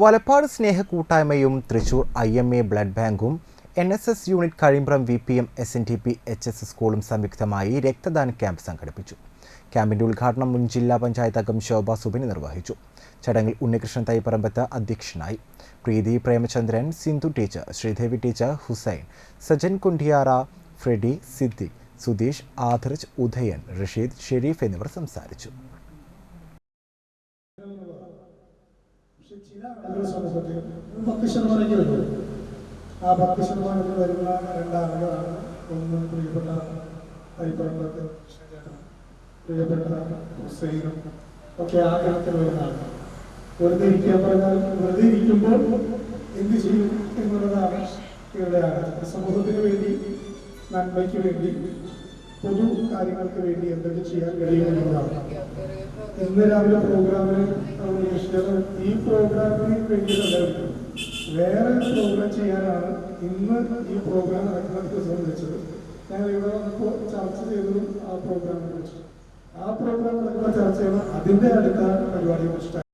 വലപ്പാട് സ്നേഹ കൂട്ടായ്മയും Thrissur I M A blood ബാങ്കും N S S unit Kazhimbram V P M S N T P H S സ്കൂളും സംയുക്തമായി രക്തദാന camp സംഘടിപ്പിച്ചു. ക്യാമ്പിന്റെ ഉദ്ഘാടനം മുൻ ജില്ലാ പഞ്ചായത്ത് അംഗം ശോഭ സുബിനി നിർവഹിച്ചു. ചടങ്ങിൽ ഉണ്ണികൃഷ്ണൻ തൈപ്പറമ്പത്ത് അധ്യക്ഷനായി. Preethi Premachandran Sindhu teacher Sreedevi teacher Hussain Sajan Kundiyara Freddy Siddique Sudheesh Adarj Udayan Rasheed Shereef എന്നിവർ സംസാരിച്ചു. ചില ആളുകൾ സമൂഹത്തിൽ ആ പത്ത് ശതമാനത്തിൽ വരുന്ന രണ്ടാളുകളാണ്. ഒന്ന് പ്രിയപ്പെട്ട തൈപ്പറമ്പത്ത് പ്രിയപ്പെട്ട ഹുസൈനും ഒക്കെ ആ ഗണത്തിൽ വരുന്ന ആളുകൾ വെറുതെ ഇരിക്കാൻ പറഞ്ഞാൽ വെറുതെ ഇരിക്കുമ്പോൾ എന്ത് ചെയ്യും എന്നുള്ളതാണ് ഇവരുടെ ആഗ്രഹം. സമൂഹത്തിന് വേണ്ടി നന്മയ്ക്ക് വേണ്ടി പൊതു കാര്യങ്ങൾക്ക് വേണ്ടി എന്തൊക്കെ ചെയ്യാൻ കഴിയുമെന്നതാണ് ഇന്ന് രാവിലെ പ്രോഗ്രാമിന് ഈ പ്രോഗ്രാമിന് വേണ്ടിയിട്ടല്ല വിളിച്ചത്. വേറെ പ്രോഗ്രാം ചെയ്യാനാണ് ഇന്ന് ഈ പ്രോഗ്രാം നടക്കുന്നവർക്ക് സംബന്ധിച്ചത്. ഞങ്ങൾ ഇവിടെ വന്നപ്പോൾ ചർച്ച ചെയ്തതും ആ പ്രോഗ്രാമിനെ കുറിച്ച്. ആ പ്രോഗ്രാം നടക്കുന്ന ചർച്ച ചെയ്യുമ്പോൾ അതിന്റെ അടുത്ത പരിപാടിയെ കുറിച്ചിട്ടാണ്